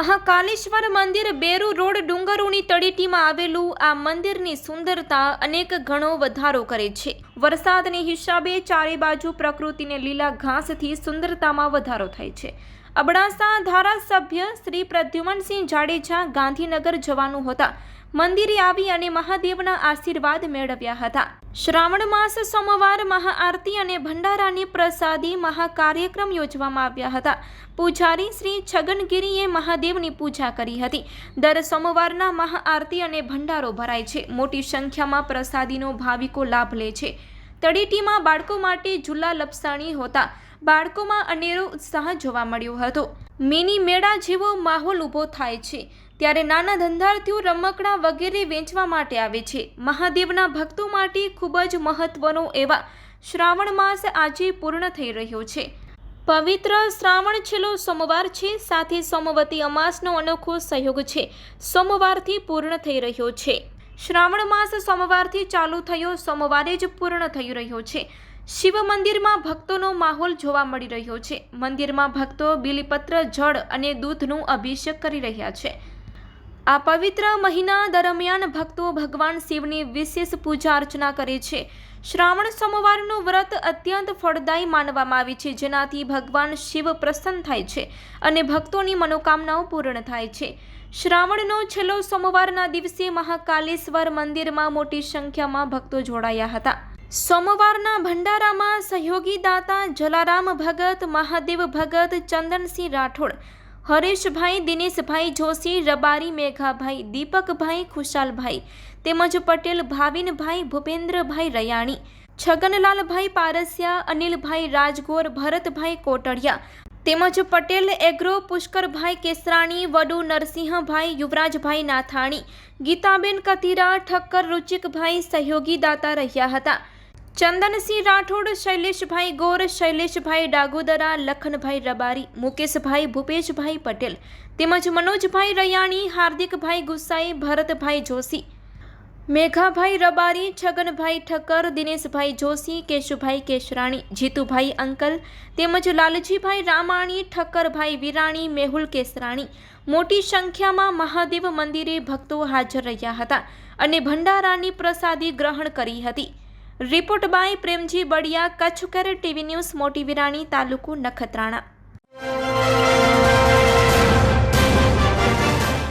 મહાકાલેશ્વર મંદિર બેરુ રોડ ડુંગરોની તળેટીમાં આવેલું આ મંદિરની સુંદરતા અનેક ગણો વધારો કરે છે. વરસાદની હિસાબે ચારે બાજુ પ્રકૃતિને લીલા ઘાસથી સુંદરતામાં વધારો થાય છે. અબડાસા ધારાસભ્ય શ્રી પ્રદ્યુમનસિંહ જાડેજા ગાંધીનગર જવાનું હતા. મંદિરે આવી અને મહાદેવના આશીર્વાદ મેળવ્યા હતા. શ્રાવણ માસ સોમવાર મહાઆરતી અને ભંડારાની પ્રસાદી મહાકાર્યક્રમ યોજવામાં આવ્યા હતા. પૂજારી શ્રી છગનગીરીએ મહાદેવની પૂજા કરી હતી. દર સોમવારના મહાઆરતી અને ભંડારો ભરાય છે. મોટી સંખ્યામાં પ્રસાદીનો ભાવિકો લાભ લે છે. તળેટીમાં બાળકો માટે ઝૂલા લપસાણી હોતા બાળકોમાં અનેરો ઉત્સાહ જોવા મળ્યો હતો. મિની મેળા જેવો માહોલ ઊભો થાય છે. ત્યારે નાના ધંધાર્થીઓ રમકડા વગેરે વેચવા માટે આવે છે. મહાદેવના ભક્તો માટે ખૂબ જ મહત્વનો એવા શ્રાવણ માસ આજે પૂર્ણ થઈ રહ્યો છે. પવિત્ર શ્રાવણ છેલ્લો સોમવાર છે. સાથે સોમવતી અમાસનો અનોખો સહયોગ છે. સોમવારથી પૂર્ણ થઈ રહ્યો છે. શ્રાવણ માસ સોમવારથી ચાલુ થયો. સોમવારે જ પૂર્ણ થઈ રહ્યો છે. શિવ મંદિરમાં ભક્તોનો માહોલ જોવા મળી રહ્યો છે. મંદિરમાં ભક્તો બિલીપત્ર, જળ અને દૂધનું અભિષેક કરી રહ્યા છે. આ પવિત્ર મહિના દરમિયાન ભક્તો ભગવાન શિવની વિશેષ પૂજા અર્ચના કરે છે. શ્રાવણ સોમવારનું વ્રત અત્યંત ફળદાયી માનવામાં આવે છે, જેનાથી ભગવાન શિવ પ્રસન્ન થાય છે અને ભક્તોની મનોકામનાઓ પૂર્ણ થાય છે. શ્રાવણનો છેલ્લો સોમવારના દિવસે મહાકાલેશ્વર મંદિરમાં મોટી સંખ્યામાં ભક્તો જોડાયા હતા. સોમવારના ભંડારામાં સહયોગી દાતા જલારામ ભગત, મહાદેવ ભગત, ચંદનસિંહ રાઠોડ, હરેશભાઈ, દિનેશભાઈ જોશી, રબારી, મેઘાભાઈ, દીપકભાઈ, ખુશાલભાઈ તેમજ પટેલ, ભાવિનભાઈ, ભૂપેન્દ્રભાઈ રયાણી, છગનલાલભાઈ પારસિયા, અનિલભાઈ રાજગોર, ભરતભાઈ કોટડિયા તેમજ પટેલ એગ્રો, પુષ્કરભાઈ કેસરાણી, વડુ નરસિંહભાઈ, યુવરાજભાઈ નાથાણી, ગીતાબેન કતીરા, ઠક્કર રુચિકભાઈ સહયોગી દાતા રહ્યા હતા. ચંદનસિંહ રાઠોડ, શૈલેષભાઈ ગોર, શૈલેષભાઈ ડાગોદરા, લખનભાઈ રબારી, મુકેશભાઈ ભૂપેશભાઈ પટેલ તેમજ મનોજભાઈ રૈયાણી, હાર્દિકભાઈ ગુસાઈ ભરતભાઈ જોશી, મેઘાભાઈ રબારી, છગનભાઈ ઠક્કર, દિનેશભાઈ જોશી, કેશુભાઈ કેશરાણી, જીતુભાઈ અંકલ તેમજ લાલજીભાઈ રામાણી, ઠક્કરભાઈ વિરાણી, મેહુલ કેસરાણી મોટી સંખ્યામાં મહાદેવ મંદિરે ભક્તો હાજર રહ્યા હતા અને ભંડારાની પ્રસાદી ગ્રહણ કરી હતી. રિપોર્ટ બાય પ્રેમજી બડિયા કચ્છ કર ટીવી ન્યૂઝ મોટી વિરાણી તાલુકો નખત્રાણા.